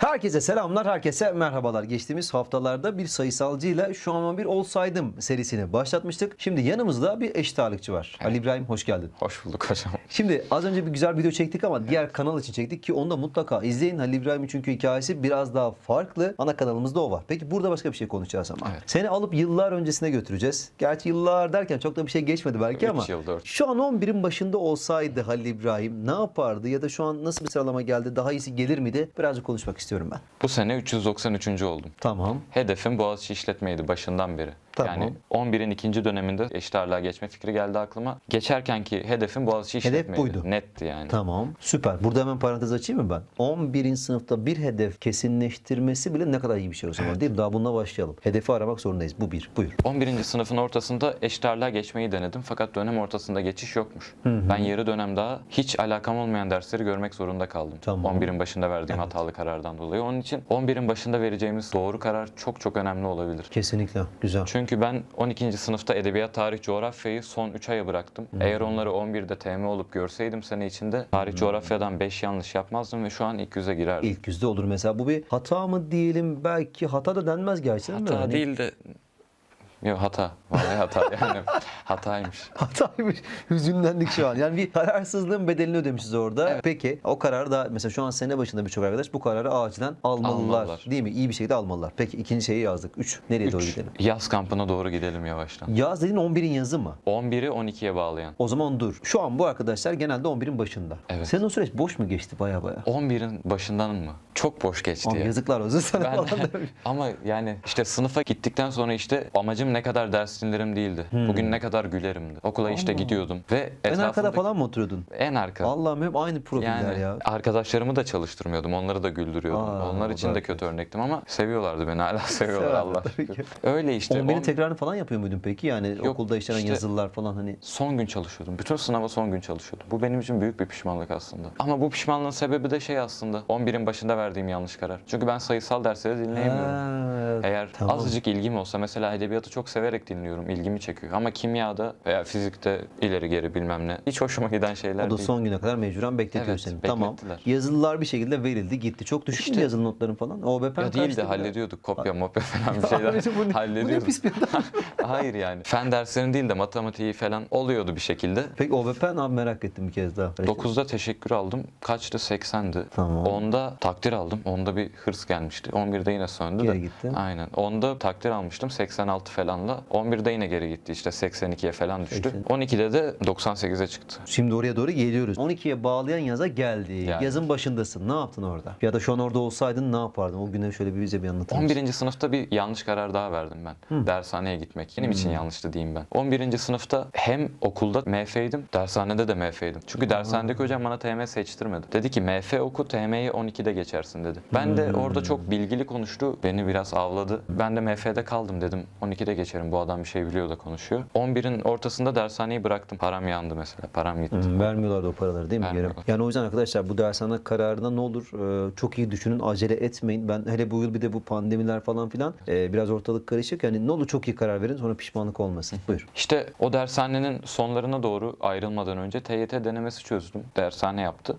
Herkese selamlar, herkese merhabalar. Geçtiğimiz haftalarda bir sayısalcıyla şu an bir olsaydım serisini başlatmıştık. Şimdi yanımızda bir eşit ağırlıkçı var. Ali İbrahim hoş geldin. Hoş bulduk hocam. Şimdi az önce bir güzel video çektik ama diğer kanal için çektik ki onu da mutlaka izleyin. Halil İbrahim'in çünkü hikayesi biraz daha farklı. Ana kanalımızda o var. Peki burada başka bir şey konuşacağız ama. Evet. Seni alıp yıllar öncesine götüreceğiz. Gerçi yıllar derken çok da bir şey geçmedi belki Üç ama. yıl, dört. Şu an 11'in başında olsaydı Halil İbrahim ne yapardı ya da şu an nasıl bir sıralama geldi? Daha iyisi gelir miydi? Birazcık konuşmak istiyorum ben. Bu sene 393. oldum. Tamam. Hedefim Boğaziçi işletmeydi başından beri. Tamam. Yani 11'in ikinci döneminde eşit ağırlığa geçme fikri geldi aklıma. Geçerkenki hedefim Boğaziçi Hedef işletmeydi. buydu. Netti yani. Tamam. Süper. Burada hemen parantez açayım mı ben? 11. sınıfta bir hedef kesinleştirmesi bile ne kadar iyi bir şey o zaman değil mi? Daha bununla başlayalım. Hedefi aramak zorundayız. Bu bir. Buyur. 11. sınıfın ortasında eşit ağırlığa geçmeyi denedim fakat dönem ortasında geçiş yokmuş. Ben yarı dönem daha hiç alakam olmayan dersleri görmek zorunda kaldım. Tamam. 11'in başında verdiğim hatalı karardan dolayı. Onun için 11'in başında vereceğimiz doğru karar çok çok önemli olabilir. Kesinlikle. Güzel. Çünkü ben 12. sınıfta edebiyat, tarih, coğrafyayı son 3 aya bıraktım. Eğer onları 11'de TM olup görseydim sene içinde tarih, coğrafyadan 5 yanlış yapmazdım ve şu an ilk yüze girerdim. İlk yüzde olur mesela. Bu bir hata mı diyelim? Belki hata da denmez gerçi değil mi? Hata Hani- değil de Yok hata. Vallahi hata yani. Hataymış. Hataymış. Hüzünlendik şu an. Yani bir kararsızlığın bedelini ödemişiz orada. Peki o karar da mesela şu an sene başında birçok arkadaş bu kararı acilen almalılar. Almalılar. Değil mi? İyi bir şekilde almalılar. Peki ikinci şeyi yazdık. 3. Nereye doğru Üç, gidelim? Yaz kampına doğru gidelim yavaştan. Yaz dediğin 11'in yazı mı? 11'i 12'ye bağlayan. O zaman dur. Şu an bu arkadaşlar genelde 11'in başında. Evet. Senin o süreç boş mu geçti baya baya? 11'in başından mı? Çok boş geçti Abi ya. yazıklar olsun sana Ben, falan ama yani işte sınıfa gittikten sonra işte amacım ne kadar ders dinlerim değildi. Bugün ne kadar gülerimdi. Okula işte Hmm. Allah. gidiyordum ve En arkada falan mı oturuyordun? En arka. Allah'ım hep aynı profiller Yani ya. arkadaşlarımı da çalıştırmıyordum. Onları da güldürüyordum. Aa, Onlar için de kötü örnektim ama seviyorlardı beni. Hala seviyorlar Allah. Öyle işte. 11'in on- tekrarını falan yapıyor muydun peki? Yani Yok, okulda işlenen işte- yazılılar falan hani. Son gün çalışıyordum. Bütün sınava son gün çalışıyordum. Bu benim için büyük bir pişmanlık aslında. Ama bu pişmanlığın sebebi de şey aslında. 11'in başında verdiğim yanlış karar. Çünkü ben sayısal dersleri dinleyemiyorum. Ha, Eğer tamam. azıcık ilgim olsa mesela edebiyatı çok severek dinliyorum. ilgimi çekiyor. Ama kimyada veya fizikte ileri geri bilmem ne. Hiç hoşuma giden şeyler O da değil. son güne kadar mecburen bekletiyor Evet, seni. Tamam. beklettiler. Yazılılar bir şekilde verildi gitti. Çok düşük mü İşte- yazılı notların falan? OBP Ya değil de hallediyorduk. Kopya mopya falan bir şeyler Abicim bu ne- bu ne hallediyorduk. pis bir adam. Hayır yani. Fen derslerin değil de matematiği falan oluyordu bir şekilde. Peki OBP ne abi merak ettim bir kez daha. 9'da teşekkür aldım. Kaçtı? 80'di. Tamam. 10'da takdir aldım. 10'da bir hırs gelmişti. 11'de yine söndü Geri de. gitti. Aynen. 10'da takdir almıştım 86 falanla. 11'de yine geri gitti işte 82'ye falan düştü. 12'de de 98'e çıktı. Şimdi oraya doğru geliyoruz. 12'ye bağlayan yaza geldi. Geldi. Yazın başındasın. Ne yaptın orada? Ya da şu an orada olsaydın ne yapardın? O güne şöyle bir bize bir anlatır mısın? 11. sınıfta bir yanlış karar daha verdim ben. Dershaneye gitmek. Benim için yanlıştı diyeyim ben. 11. sınıfta hem okulda MF'ydim, dershanede de MF'ydim. Çünkü dershanedeki hocam bana TM seçtirmedi. Dedi ki MF oku, TM'yi 12'de geçersin dedi. Ben de orada çok bilgili konuştu. Beni biraz avladı. Ben de MF'de kaldım dedim. 12'de geçerim. Bu adam bir şey biliyor da konuşuyor. 11'in ortasında dershaneyi bıraktım. Param yandı mesela. Param gitti. Hı, vermiyorlardı o paraları değil mi? Vermiyorlar. Yani o yüzden arkadaşlar bu dershane kararına ne olur e, çok iyi düşünün, acele etmeyin. Ben hele bu yıl bir de bu pandemiler falan filan e, biraz ortalık karışık. Yani ne olur çok iyi karar verin sonra pişmanlık olmasın. Buyur. İşte o dershanenin sonlarına doğru ayrılmadan önce TYT denemesi çözdüm. Dershane yaptı.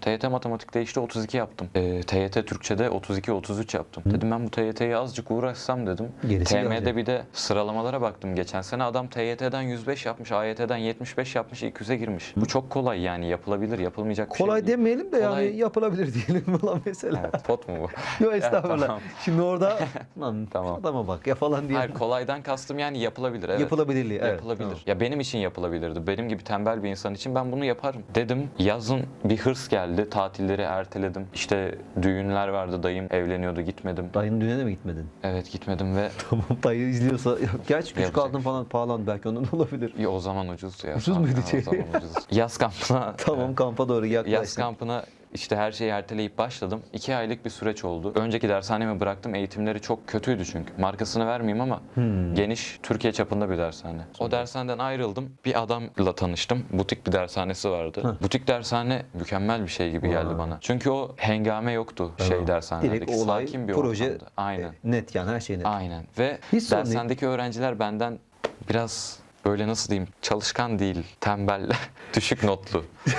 TYT matematikte işte 32 yaptım. Ee, TYT Türkçe'de 32-33 yaptım. Dedim ben bu TYT'yi azıcık uğraşsam dedim. Gerisi TM'de bir de sıralamalara baktım. Geçen sene adam TYT'den 105 yapmış, AYT'den 75 yapmış, ilk yüze girmiş. Bu çok kolay yani yapılabilir, yapılmayacak bir Kolay şey değil. demeyelim de Kolay- yani yapılabilir diyelim falan mesela. Evet, pot mu bu? Yok estağfurullah. tamam. Şimdi orada lan Tamam. adama bak ya falan diye. Hayır kolaydan kastım yani yapılabilir. Evet. Yapılabilirliği, evet, Yapılabilir. tamam. Ya benim için yapılabilirdi. Benim gibi tembel bir insan için ben bunu yaparım. Dedim yazın bir hırs geldi. Tatilleri erteledim. İşte düğünler vardı. Dayım evleniyordu. Gitmedim. Dayının düğüne de mi gitmedin? Evet gitmedim ve Tamam dayı izliyorsa. Gerçi küçük Yapacak altın falan pahalandı belki ondan olabilir. ya o zaman ucuzdu ya. Ucuz muydu şey? O zaman ucuzdu. Yaz kampına Tamam kampa doğru Yaz yaklaştın. kampına işte her şeyi erteleyip başladım. İki aylık bir süreç oldu. Önceki dershanemi bıraktım. Eğitimleri çok kötüydü çünkü. Markasını vermeyeyim ama Hmm. geniş Türkiye çapında bir dershane. O dershaneden ayrıldım. Bir adamla tanıştım. Butik bir dershanesi vardı. Butik dershane mükemmel bir şey gibi geldi Vay. bana. Çünkü o hengame yoktu şey dershanedeki. Direkt olay, Sakin bir proje ortamdı. Aynen. e, net yani her şey net. Aynen. Ve Hiç dershanedeki öğrenciler benden biraz böyle nasıl diyeyim çalışkan değil, tembel, düşük notlu.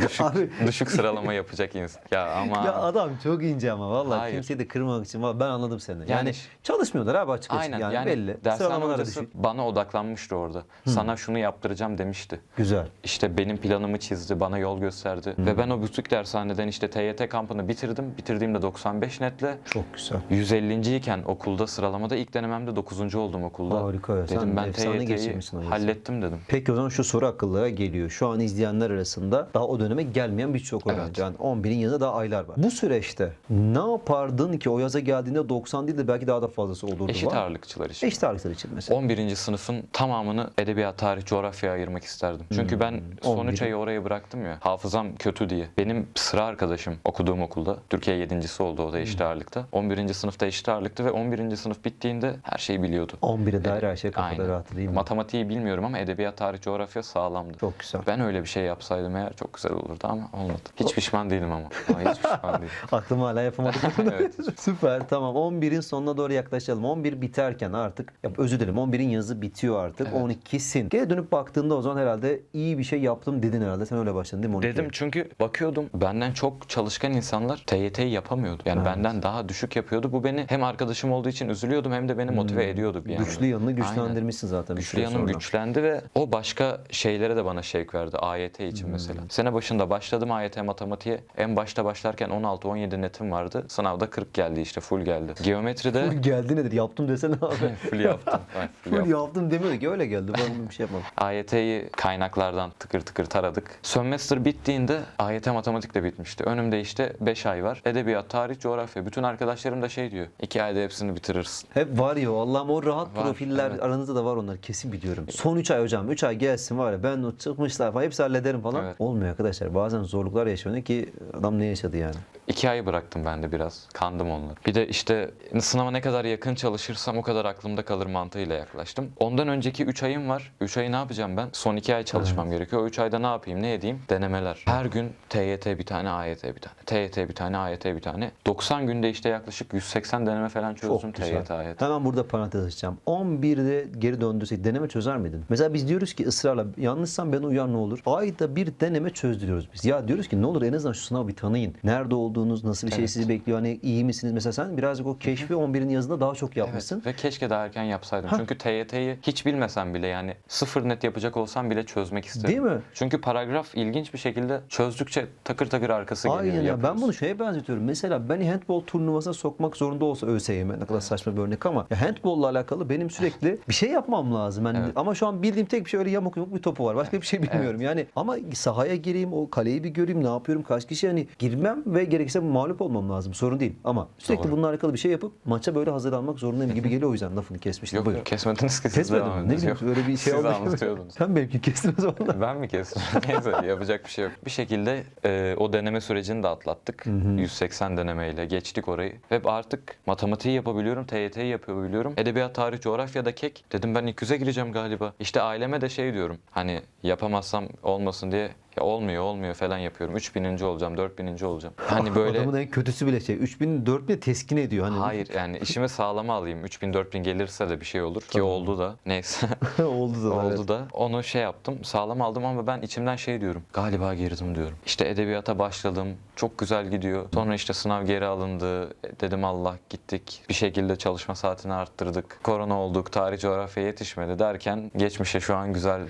düşük, Abi- düşük sıralama yapacak insan. Ya ama Ya adam çok ince ama vallahi Hayır. kimseyi de kırmamak için vallahi ben anladım seni. Yani, Yani- çalışmıyorlar abi açık açık aynen yani, yani, belli. dershane hocası düşük. bana odaklanmıştı orada. Sana şunu yaptıracağım demişti. Güzel. İşte benim planımı çizdi, bana yol gösterdi. Ve ben o butik dershaneden işte TYT kampını bitirdim. Bitirdiğimde 95 netle Çok güzel. 150. iken okulda sıralamada ilk denememde 9. oldum okulda. Harika ya. Sen Dedim ben efsane TYT'yi geçirmişsin hallettim dedim. Peki o zaman şu soru akıllara geliyor. Şu an izleyenler arasında daha o döneme gelmeyen birçok öğrenci. Evet. Yani 11'in yanında daha aylar var. Bu süreçte ne yapardın ki o yaza geldiğinde 90 değil de belki daha da fazlası olurdu Eşit var? ağırlıkçılar için. Eşit ağırlıklar için mesela. 11. sınıfın tamamını edebiyat, tarih, coğrafya ayırmak isterdim. Çünkü ben son 11'i. 3 ayı oraya bıraktım ya. Hafızam kötü diye. Benim sıra arkadaşım okuduğum okulda. Türkiye 7.si oldu o da eşit ağırlıkta. 11. sınıfta eşit ağırlıktı ve 11. sınıf bittiğinde her şeyi biliyordu. 11'e dair her şey kafada rahat değil mi? Matematiği bilmiyorum ama edebiyat, tarih, coğrafya sağlamdı. Çok güzel. Ben öyle bir şey yapsaydım eğer çok güzel olurdu ama olmadı. Hiç pişman değilim ama. Ama hiç pişman değilim. Aklım hala yapamadım. Evet. Süper tamam 11'in sonuna doğru yaklaşalım. 11 biterken artık ya özür dilerim 11'in yazı bitiyor artık. Evet. 12'sin. Geri dönüp baktığında o zaman herhalde iyi bir şey yaptım dedin herhalde. Sen öyle başladın değil mi 12'ye? Dedim çünkü bakıyordum benden çok çalışkan insanlar TYT'yi yapamıyordu. Yani Evet. benden daha düşük yapıyordu. Bu beni hem arkadaşım olduğu için üzülüyordum hem de beni motive ediyordu bir. Hmm. Güçlü yanını Aynen. güçlendirmişsin zaten. bir Güçlü yanım sonra. güçlendi ve o başka şeylere de bana şevk verdi. AYT için Hmm. mesela. Sene başında başladım AYT matematiğe. En başta başlarken 16-17 netim vardı. Sınavda 40 geldi işte full geldi. Geometride Full geldi nedir? Yaptım desene abi. full yaptım. Evet, full Full yaptım. yaptım demiyor ki öyle geldi. Ben bir şey yapmadım. AYT'yi kaynaklardan tıkır tıkır taradık. Sömestr bittiğinde AYT matematik de bitmişti. Önümde işte 5 ay var. Edebiyat, tarih, coğrafya. Bütün arkadaşlarım da şey diyor. 2 ayda hepsini bitirirsin. Hep var ya Allah'ım o rahat Var, profiller evet. aranızda da var onlar kesin biliyorum. Son 3 ay hocam 3 ay gelsin var ya ben o çıkmışlar falan hepsi hallederim falan. Evet. Olmuyor arkadaşlar bazen zorluklar yaşanıyor ki adam ne yaşadı yani. İki ay bıraktım ben de biraz. Kandım onları. Bir de işte sınava ne kadar yakın çalışırsam o kadar aklımda kalır mantığıyla yaklaştım. Ondan önceki 3 ayım var. 3 ayı ne yapacağım ben? Son 2 ay çalışmam gerekiyor. O 3 ayda ne yapayım, ne edeyim? Denemeler. Her gün TYT bir tane, AYT bir tane. TYT bir tane, AYT bir tane. 90 günde işte yaklaşık 180 deneme falan çözdüm Çok güzel. TYT, AYT. Hemen burada parantez açacağım. 11'de geri döndürsek deneme çözer miydin? Mesela biz diyoruz ki ısrarla yanlışsam beni uyar ne olur? Ayda bir deneme çözdürüyoruz biz. Ya diyoruz ki ne olur en azından şu sınavı bir tanıyın. Nerede olduğunuz, nasıl bir şey Evet. sizi bekliyor? Hani iyi misiniz? Mesela sen birazcık o keşfi 11'in yazında daha çok yapmışsın. Ve keşke daha erken yapsaydım. Çünkü TYT'yi hiç bilmesem bile yani sıfır net yapacak olsam bile çözmek isterim. Değil mi? Çünkü paragraf ilginç bir şekilde çözdükçe takır takır arkası geliyor. Aynen ya ben yapıyorsun. bunu şeye benzetiyorum. Mesela beni handball turnuvasına sokmak zorunda olsa ÖSYM ne kadar saçma bir örnek ama ya handball'la alakalı benim sürekli bir şey yapmam lazım. Yani Evet. ama şu an bildiğim tek bir şey öyle yamuk yumuk bir topu var. Başka bir şey bilmiyorum. Yani ama sahaya gireyim, o kaleyi bir göreyim, ne yapıyorum, kaç kişi hani girmem ve gerekirse mağlup olmam lazım. Sorun değil. Ama sürekli Doğru. bununla alakalı bir şey yapıp maça böyle hazırlanmak zorundayım gibi geliyor o yüzden lafını kesmiştim. Yok Buyur. kesmediniz ki siz Kesmedim. Ne bileyim Yok. öyle bir şey Siz anlatıyordunuz. Sen benimki kestin o zaman da. Ben mi kestim? Neyse yapacak bir şey yok. Bir şekilde e, o deneme sürecini de atlattık. 180 denemeyle geçtik orayı. Ve artık matematiği yapabiliyorum, TYT'yi yapabiliyorum. Edebiyat, tarih, coğrafyada kek. Dedim ben ilk yüze gireceğim galiba. İşte aileme de şey diyorum. Hani yapamazsam olmasın diye ya olmuyor olmuyor falan yapıyorum. 3000. olacağım, 4000. olacağım. Hani böyle Adamın en kötüsü bile şey. 3000 4000 teskin ediyor. Hani Hayır yani işimi sağlama alayım. 3000 4000 gelirse de bir şey olur ki Tamam. oldu da. Neyse. oldu da. oldu da. Onu şey yaptım. Sağlam aldım ama ben içimden şey diyorum. Galiba girdim diyorum. İşte edebiyata başladım. Çok güzel gidiyor. Sonra işte sınav geri alındı. E, Dedim Allah gittik. Bir şekilde çalışma saatini arttırdık. Korona olduk. Tarih coğrafya yetişmedi derken geçmişe şu an güzel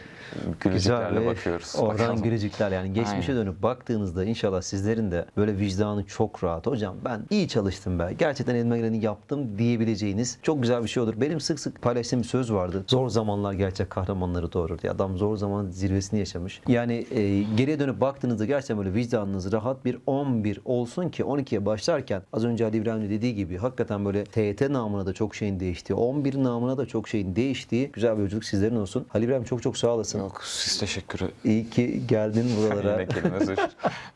gülücüklerle bir- bakıyoruz. Oradan Bakalım. Gülücükler yani geçmişe Aynen. dönüp baktığınızda inşallah sizlerin de böyle vicdanı çok rahat. Hocam ben iyi çalıştım be. Gerçekten elime geleni yaptım diyebileceğiniz çok güzel bir şey olur. Benim sık sık paylaştığım bir söz vardı. Zor zamanlar gerçek kahramanları doğurur diye. Adam zor zaman zirvesini yaşamış. Yani e, geriye dönüp baktığınızda gerçekten böyle vicdanınız rahat bir 11 olsun ki 12'ye başlarken az önce Ali İbrahim'in dediği gibi hakikaten böyle TYT namına da çok şeyin değiştiği, 11 namına da çok şeyin değiştiği güzel bir yolculuk sizlerin olsun. Ali İbrahim çok çok sağ olasın. Yok siz teşekkür ederim. İyi ki geldin buralara. Yine kelime.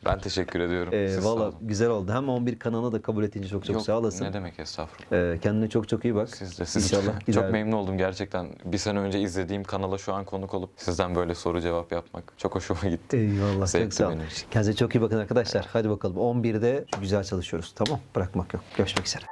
Ben teşekkür ediyorum. Ee, Siz sağ Valla olun. güzel oldu. Hem 11 kanalına da kabul ettiğince çok çok Yok, sağ olasın. Ne demek estağfurullah. Ee, kendine çok çok iyi bak. Siz de siz İnşallah Çok memnun oldum gerçekten. Bir sene önce izlediğim kanala şu an konuk olup sizden böyle soru cevap yapmak çok hoşuma gitti. Eyvallah çok sağ ol. benim için. Kendinize çok iyi bakın arkadaşlar. Hadi bakalım 11'de güzel çalışıyoruz. Tamam bırakmak yok. Görüşmek üzere.